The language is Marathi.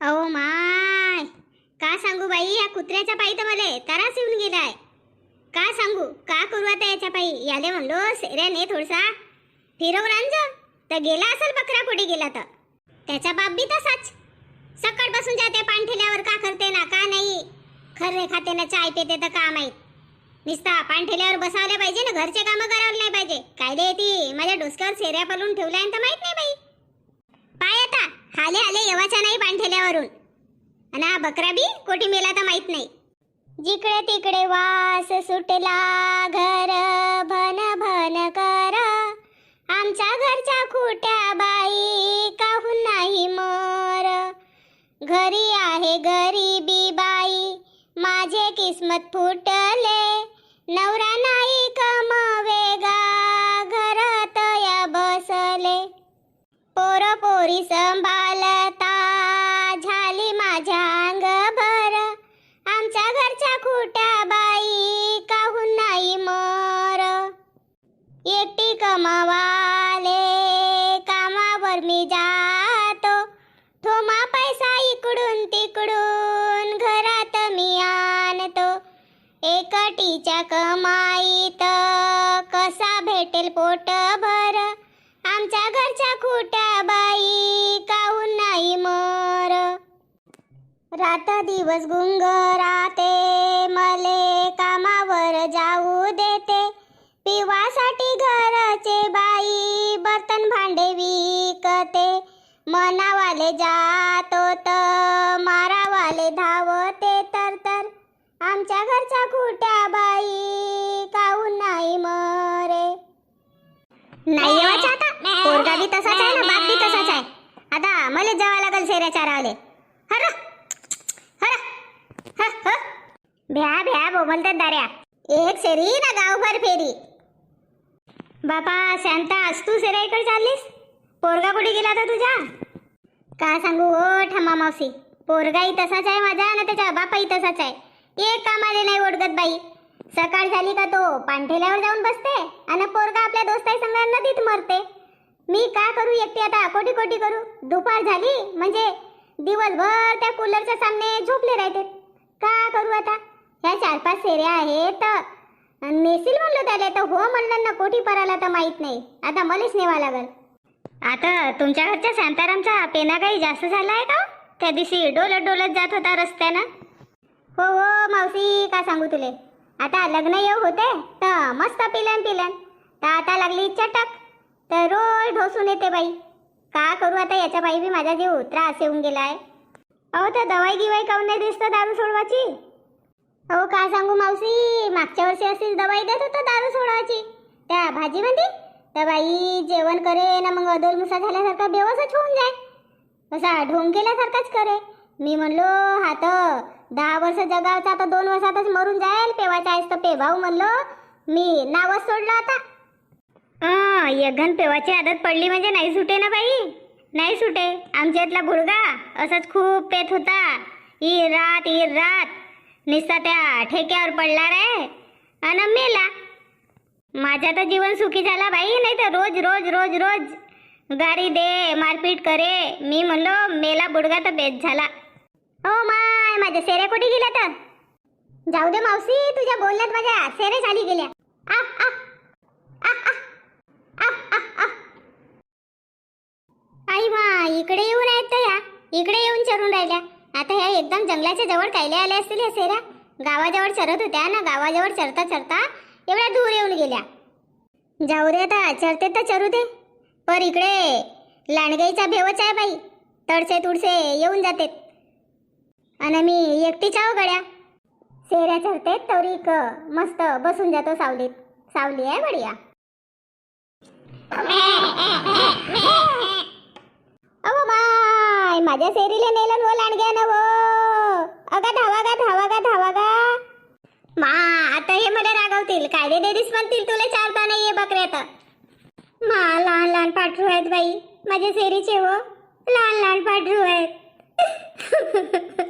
अहो माय का सांगू बाई या कुत्र्याच्या पायी तर मला तरास येऊन गेलाय. का सांगू का करू आता याच्या पायी? याले म्हणलो सेऱ्याने थोडसा फिरव आणजो तर गेला असेल बकरा पुढे गेला तर. त्याचा बाप बी तसाच. सकाळपासून जाते पाणठेल्यावर का करते ना का नाही? खरे खाते ना चाय पेते तर का माहीत? निस्ता पाणठेल्यावर बसावले पाहिजे ना घरचे कामं करावले नाही पाहिजे. काय ती? माझ्या डोसक्यावर सेऱ्या पलून ठेवल्या तर माहीत नाही आले आले हाले येवाच्या नाही पाणठेल्यावरून आणि हा बकरा बी कोठी मेला तर माहीत नाही. जिकडे तिकडे वास सुटला घर भन भन कर. आमच्या घरच्या खोट्या बाई काहून नाही मर. घरी आहे गरीबी बाई माझे किस्मत फुटले. पोरी संभालता झाली माझ्या अंग भर आमच्या घरच्या खोट्या बाई काहून नाही मर? एकटी कमावाले कामावर मी जातो. थोमा पैसा इकडून तिकडून घरात मी आणतो. एकटीच्या कमाईत कसा भेटेल पोट भर रात दिवस गुंग राते मले कामावर जाऊ देते. पिवासाठी घरचे बाई बर्तन भांडे विकते. मनावाले जातो तर मारावाले धावते तर तर. आमच्या घरच्या खोट्या बाई काऊन नाही मरे. नाही आता. पोरगा बी तसाच आहे ना बाप बी तसाच आहे. आता मला जावं लागल शेऱ्या चारावले. हर भ्या भ्या बोमलतात दाऱ्या. एक शेरी ना गावभर फेरी. बापा शांता आज तू सेरा इकडे चाललीस? पोरगा कुठे गेला होता तुझ्या का सांगू हो, ओ ठमा मावशी. पोरगाही तसाच आहे माझा आणि त्याच्या बापाही तसाच आहे. एक कामाले नाही ओढगत बाई. सकाळ झाली का तो? पांठेल्यावर जाऊन बसते आणि पोरगा आपल्या दोस्ताई संग नदीत मरते. मी का करू एकटी आता? कोटी कोटी करू? दुपार झाली म्हणजे दिवसभर त्या कूलरच्या सामने झोपले राहते का करू आता? ह्या चार पाच सेऱ्या आहेत नेसील म्हणलो त्याला तर हो म्हणलं ना कोठी पराला तर माहीत नाही. आता मलाच नेवा लागल. आता तुमच्या घरच्या शांतारामचा पेना काही जास्त झाला आहे का हो? त्या दिवशी डोलत डोलत जात होता रस्त्यानं. हो हो मावशी का सांगू तुले? आता लग्न येऊ होते तर मस्त पिलन पिलन. तर आता लागली चटक तर रोज ढोसून येते बाई. का करू आता याच्या बाई बी? माझा जीव त्रास येऊन आहे. अहो त्या दवाई गिवाई काऊन नाही दिसतं दारू सोडवाची अहो काय सांगू मावशी? मागच्या वर्षी अशीच दवाई देत होतं दारू सोडवायची. त्या भाजीमध्ये? तर बाई जेवण करे ना मग अदोलमुसा झाल्यासारखा बेवसच होऊन जाय. असा ढोंग केल्यासारखाच करे. मी म्हणलो हा तर दहा वर्ष जगावचा आता दोन वर्षातच मरून जाईल पेवायचा आहेस तर पेभाऊ म्हणलो. मी नावच सोडलं आता. हा यघन पेवाची आदत पडली म्हणजे नाही सुटे ना बाई. नाही सुटे. आमच्या इथला गुडगा असंच खूप पेत होता. ई रात ई रात. निस्ता त्या ठेक्यावर पडला रे. अन मेला. माझ्या तर जीवन सुखी झाला बाई नाही तर रोज रोज रोज रोज. गाडी दे मारपीट करे. मी म्हणलो मेला बुडगा तर बेत झाला. हो माय माझ्या सेऱ्या कुठे गेल्या तर? जाऊ दे मावशी तुझ्या बोलण्यात माझ्या सेरे झाली गेल्या. आ, आ, आ, आ, आ, आ. आई मा इकडे येऊन आहेत तर या इकडे येऊन चरून राहिल्या. आता ह्या एकदम जंगलाच्या जवळ कायले आल्या असतील ह्या सेऱ्या गावाजवळ चरत होत्या ना गावाजवळ चरता चरता एवढ्या दूर येऊन गेल्या. जाऊ दे आता चरते तर चरू दे. पर इकडे लांडगाईचा भेवच आहे बाई. तडसे तुडसे येऊन जाते आणि मी एकटीच आहो गड्या. सेऱ्या चरते तरी क मस्त बसून जातो सावलीत. सावली आहे बढिया. अहो माय माझ्या सेरीला नेलं व लांडग्या ना वो. अगा धावा गा धावा गा धावा गा. मा आता हे मला रागवतील. कायदे डेरीस म्हणतील तुला चारता नाहीये आता मा लहान लहान पाठरू आहेत बाई माझ्या सेरीचे हो लहान लहान पाठरू आहेत.